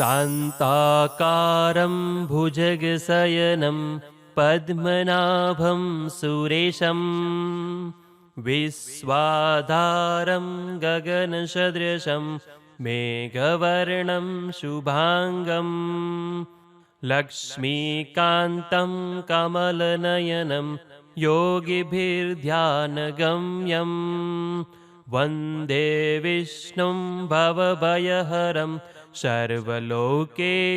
शान्ताकारं भुजगशयनं पद्मनाभं सुरेशं विश्वाधारं गगनसदृशं मेघवर्णं शुभाङ्गम् लक्ष्मीकान्तं कमलनयनं योगिभिर्ध्यानगम्यं वन्दे विष्णुं भवभयहरं સર્વલોકેકનાથમ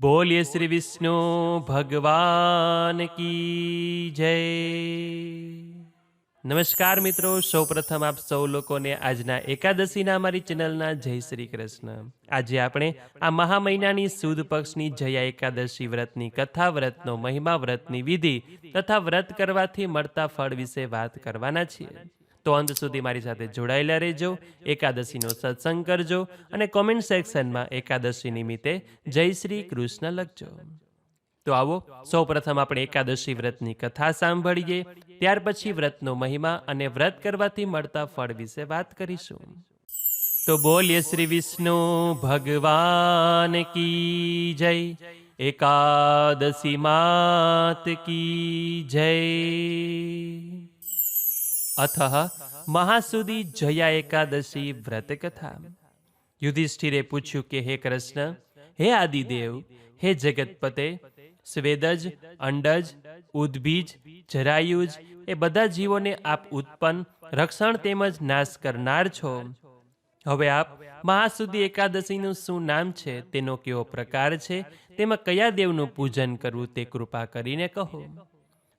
બોલીએ શ્રી વિષ્ણુ ભગવાન કી જય નમસ્કાર મિત્રો સૌપ્રથમ આપ સૌ લોકોને આજના એકાદશીના મારી ચેનલના જય શ્રી કૃષ્ણ. આજે આપણે આ મહા મહિનાની સુદ પક્ષની જયા એકાદશી વ્રતની કથા, વ્રતનો મહિમા, વ્રતની વિધિ તથા વ્રત કરવાથી મળતા ફળ વિશે વાત કરવાના છીએ. તો અંત સુધી મારી સાથે જોડાયેલા રહેજો, એકાદશીનો સત્સંગ કરજો અને કોમેન્ટ સેક્શનમાં એકાદશી નિમિત્તે જય શ્રી કૃષ્ણ લખજો. તો આવો, સૌપ્રથમ આપણે એકાદશી વ્રતની કથા સાંભળીએ, ત્યાર પછી વ્રતનો મહિમા અને વ્રત કરવાથી મળતા ફળ વિશે વાત કરીશું. તો બોલીએ શ્રી વિષ્ણુ, ભગવાન કી જય, એકાદશી માત કી જય. અથ મહાસુદી જયા એકાદશી વ્રત કથા યુધિષ્ઠિરે પૂછ્યું કે હે કૃષ્ણ હે આદિદેવ હે જગતપતે સ્વેદજ અંડજ ઉદ્ભીજ જરાયુજ એ બધા જીવોને આપ ઉત્પન્ન, રક્ષણ તેમજ નાશ કરનાર છો। હવે આપ મહાસુદી એકાદશીનું શું નામ છે, તેનો કેવો પ્રકાર છે, તેમાં કયા દેવનું પૂજન કરવું તે કૃપા કરીને કહો।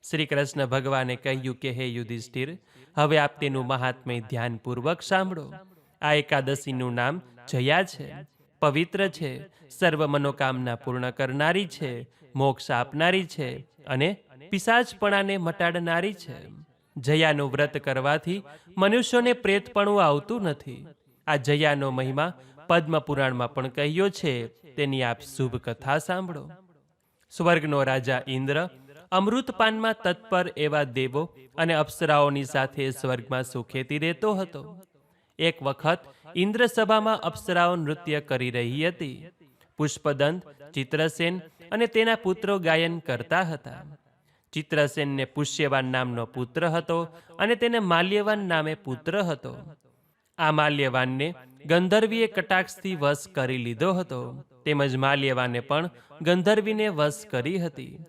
શ્રી કૃષ્ણ ભગવાને કહ્યું કે, હે યુધિષ્ઠિર હવે આપ તેનું મહાત્મય ધ્યાનપૂર્વક સાંભળો. આ એકાદશીનું નામ જયા છે. પવિત્ર છે. સર્વ મનોકામના પૂર્ણ કરનારી છે. મોક્ષ આપનારી છે અને પિશાચપણાને મટાડનારી છે. જયાનું વ્રત કરવાથી મનુષ્યોને પ્રેતપણું આવતું નથી. આ જયાનો મહિમા પદ્મ પુરાણમાં પણ કહ્યો છે. તેની આપ શુભ કથા સાંભળો. સ્વર્ગનો રાજા ઇન્દ્ર અમૃતપાનમાં તત્પર એવા દેવો અને અપ્સરાઓની સાથે સ્વર્ગમાં સુખેતી રહેતો હતો. એક વખત ઇન્દ્રસભામાં અપ્સરાઓ નૃત્ય કરી રહી હતી. પુષ્પદંત, ચિત્રસેન અને તેના પુત્રો ગાયન કરતા હતા. ચિત્રસેનને પુષ્યવાન નામનો પુત્ર હતો અને તેને માલ્યવાન નામે પુત્ર હતો. આ માલ્યવાનને ગંધર્વીએ કટાક્ષથી વશ કરી લીધો હતો. તેમજ માલ્યવાને પણ ગંધર્વીને વશ કરી હતી.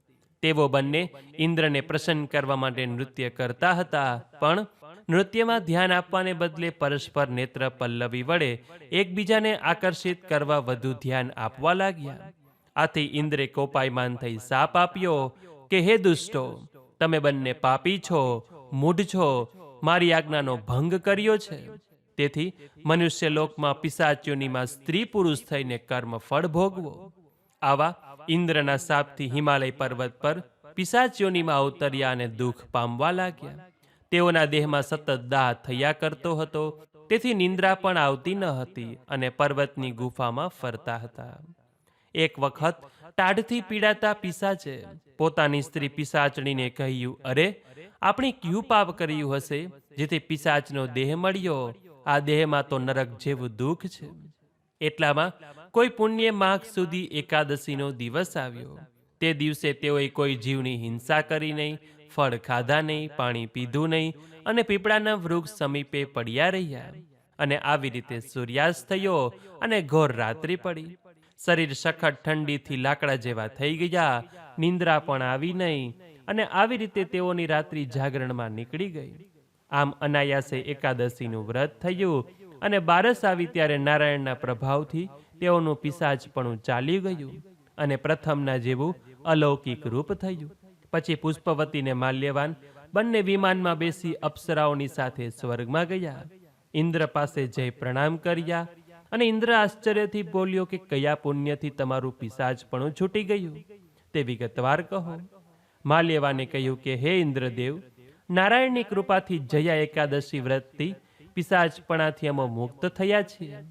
તેઓ બંને ઇન્દ્રને પ્રસન્ન કરવા માટે નૃત્ય કરતા હતા. પણ નૃત્યમાં ધ્યાન આપવાને બદલે પરસ્પર નેત્ર પલ્લવી વડે એકબીજાને આકર્ષિત કરવા વધુ ધ્યાન આપવા લાગ્યા. આથી ઇન્દ્રે કોપાયમાન થઈ સાપ આપ્યો કે, હે દુષ્ટો, તમે બંને પાપી છો, મૂઢ છો, મારી આજ્ઞાનો ભંગ કર્યો છે. તેથી મનુષ્ય લોકમાં પિશાચ્યોનીમાં સ્ત્રી પુરુષ થઈને કર્મ ફળ ભોગવો. આવા ઇન્દ્રના સાપથી હિમાલય પર્વત પર પિશાચ્યોનીમાં અવતર્યા અને દુઃખ પામવા લાગ્યા. તેઓના દેહમાં સતત દાહ થયા કરતો હતો, તેથી નિંદ્રા પણ આવતી ન હતી અને પર્વતની ગુફામાં ફરતા હતા. એક વખત ટાઢથી પીડાતા પિસાચે પોતાની સ્ત્રી પિસાચણીને કહ્યું, અરે, આપણે ક્યુ પાપ કર્યું હશે? જેથી પિસાચનો દેહ મળ્યો. આ દેહમાં તો નરક જેવું દુઃખ છે. એટલામાં, કોઈ પુણ્ય માર્ગ સુધી એકાદશીનો દિવસ આવ્યો. તે દિવસે તેઓએ કોઈ જીવની હિંસા કરી નહીં, ફળ ખાધા નહીં, પાણી પીધું નહીં અને પીપળાના વૃક્ષ સમીપે પડ્યા રહ્યા. અને આવી રીતે સૂર્યાસ્ત થયો અને ઘોર રાત્રિ પડી. શરીર સખત ઠંડીથી લાકડા જેવા થઈ ગયા, નિંદ્રા પણ આવી નહીં અને આવી રીતે તેઓની રાત્રિ જાગરણમાં નીકળી ગઈ. આમ અનાયાસે એકાદશીનું વ્રત થયું અને બારસ આવી ત્યારે નારાયણના પ્રભાવથી તેઓનું પિશાચપણું ચાલી ગયું અને પ્રથમના જેવું અલૌકિક રૂપ થયું. પછી પુષ્પવતીને માલ્યવાન બંને વિમાનમાં બેસી અપ્સરાઓની સાથે સ્વર્ગમાં ગયા. ઇન્દ્ર પાસે જય પ્રણામ કર્યા અને ઇન્દ્ર આશ્ચર્યથી બોલ્યો કે કયા પુણ્યથી તમારું પિશાચપણું છૂટી ગયું? તે વિગતવાર કહો. માલ્યવાને કહ્યું કે, હે ઇન્દ્રદેવ, નારાયણની કૃપાથી જયા એકાદશી વ્રતથી પિશાચપણાથી અમે મુક્ત થયા છીએ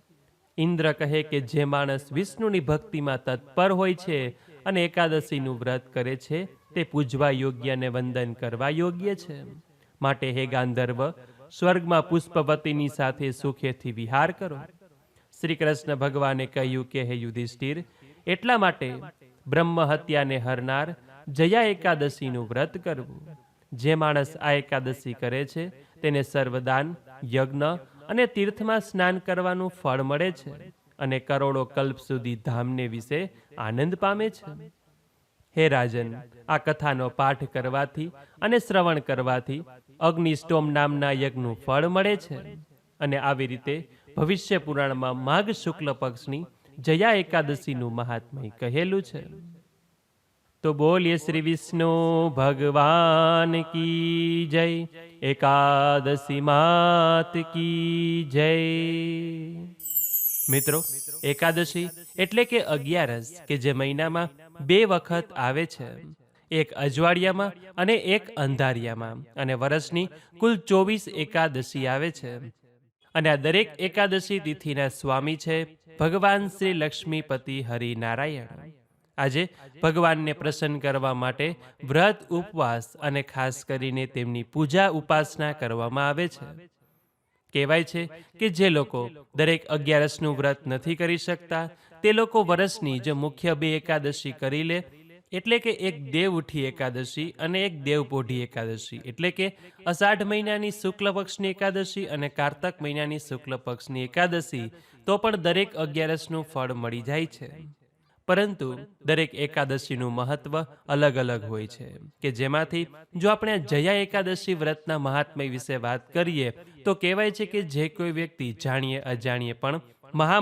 ઇન્દ્ર કહે કે જે માણસ વિષ્ણુની ભક્તિમાં તત્પર હોય છે અને એકાદશીનું વ્રત કરે છે, તે પૂજવા યોગ્ય અને વંદન કરવા યોગ્ય છે. માટે હે ગાંધર્વ, સ્વર્ગમાં પુષ્પવતીની સાથે સુખેથી વિહાર કરો. શ્રી કૃષ્ણ ભગવાને કહ્યું કે હે યુધિષ્ઠિર, એટલા માટે બ્રહ્મ હત્યાને હરનાર જયા એકાદશીનું વ્રત કરવું. જે માણસ આ એકાદશી કરે છે, તેને સર્વદાન યજ્ઞ અને તીર્થમાં સ્નાન કરવાનું ફળ મળે છે અને કરોડો કલ્પ સુધી ધામને વિશે આનંદ પામે છે. હે રાજન, આ કથાનો પાઠ કરવાથી અને શ્રવણ કરવાથી અગ્નિસ્ટોમ નામના યજ્ઞનું ફળ મળે છે અને આવી રીતે ભવિષ્ય પુરાણમાં માઘ શુક્લ પક્ષની જયા એકાદશીનું મહાત્મય કહેલું છે. તો બોલીએ શ્રી વિષ્ણુ ભગવાન કી જય, એકાદશી માત કી જય. મિત્રો, એકાદશી એટલે કે અગિયારસ, કે જે મહિનામાં બે વખત આવે છે. એક અજવાળિયામાં અને એક અંધારિયામાં. અને વર્ષની કુલ ચોવીસ એકાદશી આવે છે. અને આ દરેક એકાદશી તિથિના સ્વામી છે ભગવાન શ્રી લક્ષ્મીપતિ હરિનારાયણ. આજે ભગવાનને પ્રસન્ન કરવા માટે વ્રત, ઉપવાસ અને ખાસ કરીને તેમની પૂજા, ઉપાસના કરવામાં આવે છે. કહેવાય છે કે જે લોકો દરેક અગિયારસનું વ્રત નથી કરી શકતા, તે લોકો વર્ષની જે મુખ્ય બે એકાદશી કરી લે, એટલે કે એક દેવ ઉઠી એકાદશી અને એક દેવપોઢી એકાદશી, એટલે કે અષાઢ મહિનાની શુક્લ પક્ષની એકાદશી અને કારતક મહિનાની શુક્લ પક્ષની એકાદશી, તો પણ દરેક અગિયારસનું ફળ મળી જાય છે. પરંતુ દરેક એકાદશીનું મહત્વ અલગ અલગ હોય છે, કે જેમાંથી જો આપણે જયા એકાદશી વ્રતના મહાત્મય વિશે વાત કરીએ, તો કહેવાય છે કે જે કોઈ વ્યક્તિ જાણીએ અજાણીએ પણ મહા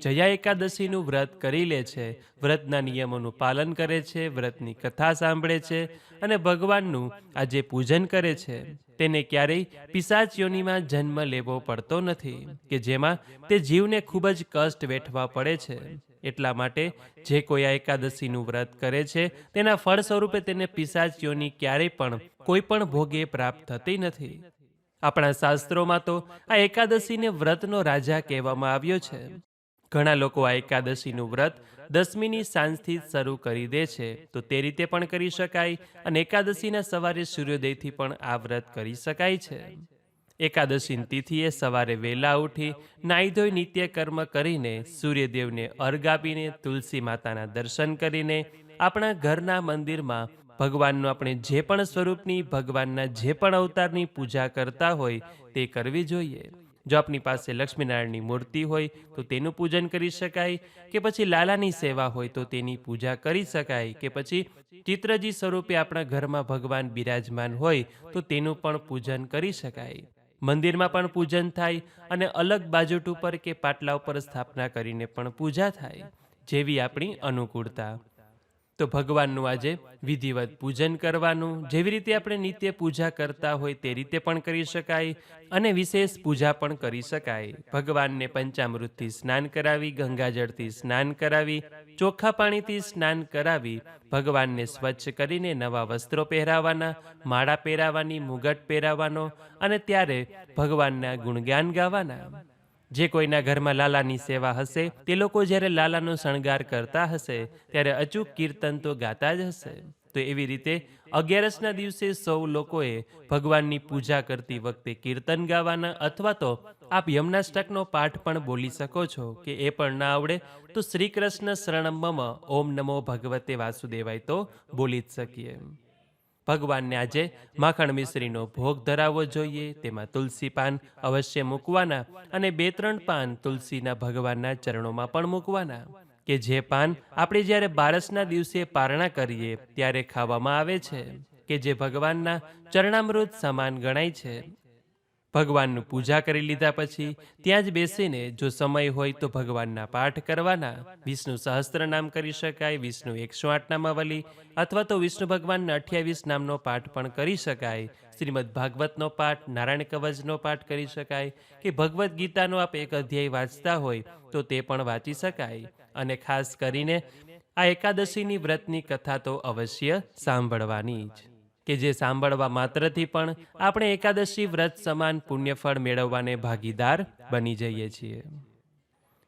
જયા એકાદશીનું વ્રત કરી લે છે, વ્રતના નિયમોનું પાલન કરે છે, વ્રતની કથા સાંભળે છે અને ભગવાનનું આજે પૂજન કરે છે, તેને ક્યારેય પિશાચ યોનીમાં જન્મ લેવો પડતો નથી, કે જેમાં તે જીવને ખૂબ જ કષ્ટ વેઠવા પડે છે. એટલા માટે જે કોઈ આ એકાદશીનું વ્રત કરે છે, તેના ફળ સ્વરૂપે તેને પિશાચ ક્યારેય પણ કોઈ પણ ભોગે પ્રાપ્ત થતી નથી. આપણા શાસ્ત્રોમાં તો આ એકાદશીને વ્રતનો રાજા કહેવામાં આવ્યો છે. ઘણા લોકો આ એકાદશીનું વ્રત દસમીની સાંજથી શરૂ કરી દે છે, તો તે રીતે પણ કરી શકાય અને એકાદશીના સવારે સૂર્યોદયથી પણ આ વ્રત કરી શકાય છે. એકાદશીની તિથિએ સવારે વહેલા ઉઠી નાહી ધોઈ નિત્ય કર્મ કરીને સૂર્યદેવને અર્ઘ આપીને તુલસી માતાના દર્શન કરીને આપણા ઘરના મંદિરમાં ભગવાનનું આપણે જે પણ સ્વરૂપની, ભગવાનના જે પણ અવતારની પૂજા કરતા હોય તે કરવી જોઈએ. જો આપની પાસે લક્ષ્મીનારાયણની મૂર્તિ હોય, તો તેનું પૂજન કરી શકાય કે પછી લાલાની સેવા હોય, તો તેની પૂજા કરી શકાય કે પછી ચિત્રજી સ્વરૂપે આપણા ઘરમાં ભગવાન બિરાજમાન હોય, તો તેનું પણ પૂજન કરી શકાય. મંદિરમાં પણ પૂજન થાય અને અલગ બાજુટ ઉપર કે પાટલા ઉપર સ્થાપના કરીને પણ પૂજા થાય, જેવી આપણી અનુકૂળતા. તો ભગવાનનું આજે વિધિવત પૂજન કરવાનું, જેવી રીતે આપણે નિત્ય પૂજા કરતા હોય તે રીતે પણ કરી શકાય અને વિશેષ પૂજા પણ કરી શકાય. ભગવાનને પંચામૃતથી સ્નાન કરાવી, ગંગાજળથી સ્નાન કરાવી, ચોખ્ખા પાણીથી સ્નાન કરાવી, ભગવાનને સ્વચ્છ કરીને નવા વસ્ત્રો પહેરાવાના, માળા પહેરાવાની, મુગટ પહેરાવાનો અને ત્યારે ભગવાનના ગુણગાન ગાવાના. જે કોઈના ઘરમાં લાલાની સેવા હશે, તે લોકો જ્યારે લાલાનો શણગાર કરતા હશે, ત્યારે અચૂક કીર્તન તો ગાતા જ હશે. તો એવી રીતે અગિયારસના દિવસે સૌ લોકોએ ભગવાનની પૂજા કરતી વખતે કીર્તન ગાવાના અથવા તો આપ યમનાષ્ટકનો પાઠ પણ બોલી શકો છો કે એ પણ ના આવડે, તો શ્રી કૃષ્ણ શરણમ ઓમ નમો ભગવતે વાસુદેવાય તો બોલી જ શકીએ. ભગવાનને આજે માખણ મિશ્રીનો ભોગ ધરાવવો જોઈએ. તેમાં તુલસી પાન અવશ્ય મૂકવાના અને બે ત્રણ પાન તુલસીના ભગવાનના ચરણોમાં પણ મૂકવાના. કે જે પાન આપણે જ્યારે બારસના દિવસે પારણા કરીએ ત્યારે ખાવામાં આવે છે. કે જે ભગવાનના ચરણામૃત સમાન ગણાય છે. ભગવાનનું પૂજા કરી લીધા પછી ત્યાં જ બેસીને જો સમય હોય તો ભગવાનના પાઠ કરવાના. વિષ્ણુ સહસ્ત્ર નામ કરી શકાય, વિષ્ણુ એકસો આઠ નામાવલી અથવા તો વિષ્ણુ ભગવાનના અઠ્યાવીસ નામનો પાઠ પણ કરી શકાય. શ્રીમદ ભાગવતનો પાઠ, નારાયણ કવચનો પાઠ કરી શકાય કે ભગવદ્ ગીતાનો આપ એક અધ્યાય વાંચતા હોય તો તે પણ વાંચી શકાય. અને ખાસ કરીને આ એકાદશીની વ્રતની કથા તો અવશ્ય સાંભળવાની જ. કે જે સાંભળવા માત્રથી પણ આપણે એકાદશી વ્રત સમાન પુણ્યફળ મેળવવાને ભાગીદાર બની જઈએ છીએ.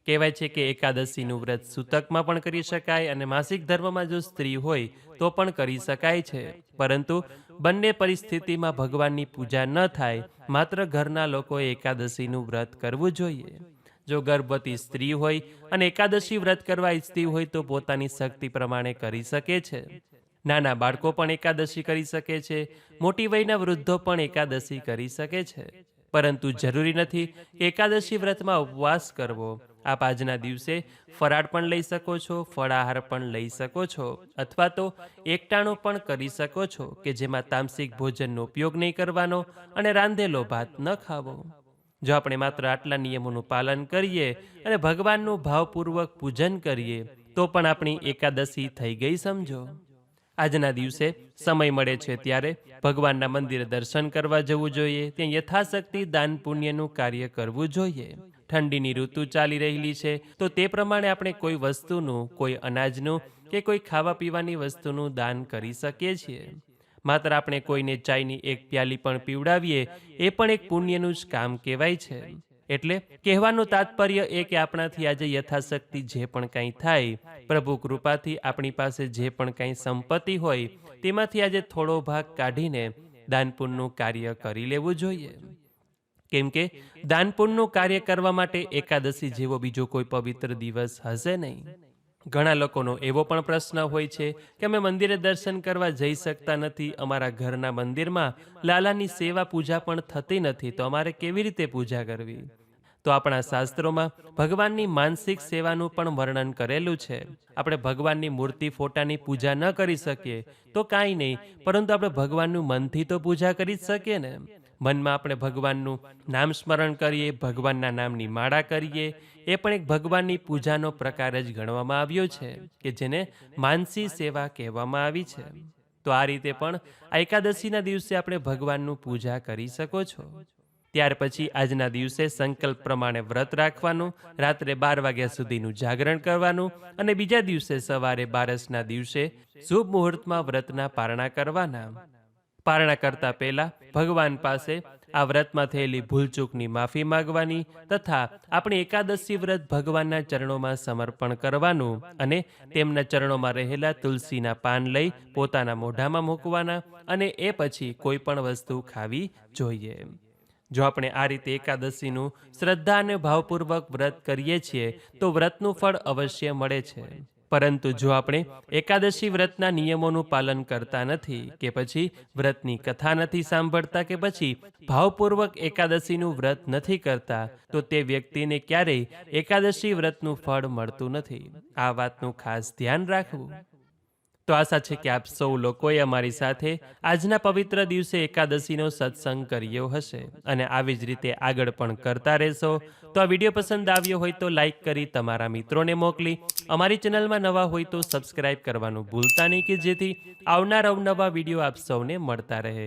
કહેવાય છે કે એકાદશીનું વ્રત સૂતકમાં પણ કરી શકાય અને માસિક ધર્મમાં જો સ્ત્રી હોય તો પણ કરી શકાય છે. પરંતુ બંને પરિસ્થિતિમાં ભગવાનની પૂજા ન થાય, માત્ર ઘરના લોકોએ એકાદશીનું વ્રત કરવું જોઈએ. જો ગર્ભવતી સ્ત્રી હોય અને એકાદશી વ્રત કરવા ઈચ્છતી હોય તો પોતાની શક્તિ પ્રમાણે કરી શકે છે. નાના બાળકો પણ એકાદશી કરી શકે છે, મોટી વયના વૃદ્ધો પણ એકાદશી કરી શકે છે. પરંતુ જરૂરી નથી એકાદશી વ્રતમાં ઉપવાસ કરવો. આપ આજના દિવસે ફરાળ પણ લઈ શકો છો, ફળાહાર પણ લઈ શકો છો, અથવા તો એકટાણું પણ કરી શકો છો, કે જેમાં તામસિક ભોજનનો ઉપયોગ નહીં કરવાનો અને રાંધેલો ભાત ન ખાવો. જો આપણે માત્ર આટલા નિયમોનું પાલન કરીએ અને ભગવાનનું ભાવપૂર્વક પૂજન કરીએ, તો પણ આપણી એકાદશી થઈ ગઈ સમજો. આજના દિવસે સમય મળે છે ત્યારે ભગવાનના મંદિરે દર્શન કરવા જવું જોઈએ. ત્યાં યથાશક્તિ દાન પુણ્યનું કાર્ય કરવું જોઈએ. ઠંડીની ઋતુ ચાલી રહેલી છે. તો તે પ્રમાણે આપણે કોઈ વસ્તુનું, કોઈ અનાજનું કે કોઈ ખાવા પીવાની વસ્તુનું દાન કરી શકીએ છીએ. માત્ર આપણે કોઈને ચાયની એક પ્યાલી પણ પીવડાવીએ, એ પણ એક પુણ્યનું જ કામ કહેવાય છે. એટલે કહેવાનું તાત્પર્ય એ કે આપણાથી આજે યથાશક્તિ જે પણ કંઈ થાય, પ્રભુ કૃપાથી આપણી પાસે જે પણ કંઈ સંપત્તિ હોય, તેમાંથી આજે થોડો ભાગ કાઢીને દાનપુણ્યનું કાર્ય કરી લેવું જોઈએ. કેમ કે દાનપુણ્યનું કાર્ય કરવા માટે એકાદશી જેવો બીજો કોઈ પવિત્ર દિવસ હશે નહીં. ઘણા લોકોનો એવો પણ પ્રશ્ન હોય છે કે અમે મંદિરે દર્શન કરવા જઈ શકતા નથી, અમારા ઘરના મંદિરમાં લાલાની સેવા પૂજા પણ થતી નથી, તો અમારે કેવી રીતે પૂજા કરવી? તો આપણા શાસ્ત્રોમાં ભગવાનની માનસિક સેવાનું પણ વર્ણન કરેલું છે. આપણે ભગવાનની મૂર્તિ, ફોટાની પૂજા ન કરી શકીએ તો કાંઈ નહીં, પરંતુ આપણે ભગવાનનું મનથી તો પૂજા કરી જ શકીએ ને. મનમાં આપણે ભગવાનનું નામ સ્મરણ કરીએ, ભગવાનના નામની માળા કરીએ, એ પણ એક ભગવાનની પૂજાનો પ્રકાર જ ગણવામાં આવ્યો છે, કે જેને માનસી સેવા કહેવામાં આવી છે. તો આ રીતે પણ એકાદશીના દિવસે આપણે ભગવાનનું પૂજા કરી શકો છો. ત્યાર પછી આજના દિવસે સંકલ્પ પ્રમાણે વ્રત રાખવાનું, રાત્રે બાર વાગ્યા સુધીનું જાગરણ કરવાનું અને બીજા દિવસે સવારે બારસના દિવસે શુભ મુહૂર્તમાં વ્રતના પારણા કરવાના. પારણા કરતા પહેલા ભગવાન પાસે આ વ્રતમાં થયેલી ભૂલચૂકની માફી માંગવાની તથા આપણી એકાદશી વ્રત ભગવાનના ચરણોમાં સમર્પણ કરવાનું અને તેમના ચરણોમાં રહેલા તુલસીના પાન લઈ પોતાના મોઢામાં મૂકવાના અને એ પછી કોઈ પણ વસ્તુ ખાવી જોઈએ. જો આપણે આ રીતે એકાદશીનું શ્રદ્ધા અને ભાવપૂર્વક વ્રત કરીએ છીએ, તો વ્રતનું ફળ અવશ્ય મળે છે. પરંતુ જો આપણે એકાદશી વ્રતના નિયમોનું પાલન કરતા નથી કે પછી વ્રતની કથા નથી સાંભળતા કે પછી ભાવપૂર્વક એકાદશીનું વ્રત નથી કરતા, તો તે વ્યક્તિને ક્યારેય એકાદશી વ્રતનું ફળ મળતું નથી. આ વાતનું ખાસ ધ્યાન રાખવું. તો આશા છે કે આપ સૌ લોકોએ અમારી સાથે આજના પવિત્ર દિવસે એકાદશીનો સત્સંગ કર્યો હશે અને આવી જ રીતે આગળ પણ કરતા રહેશો. તો આ વીડિયો પસંદ આવ્યો હોય તો લાઇક કરી તમારા મિત્રોને મોકલી. અમારી ચેનલમાં નવા હોય તો સબસ્ક્રાઇબ કરવાનું ભૂલતા નહીં કે જેથી આવનાર અવનવા વીડિયો આપ સૌને મળતા રહે.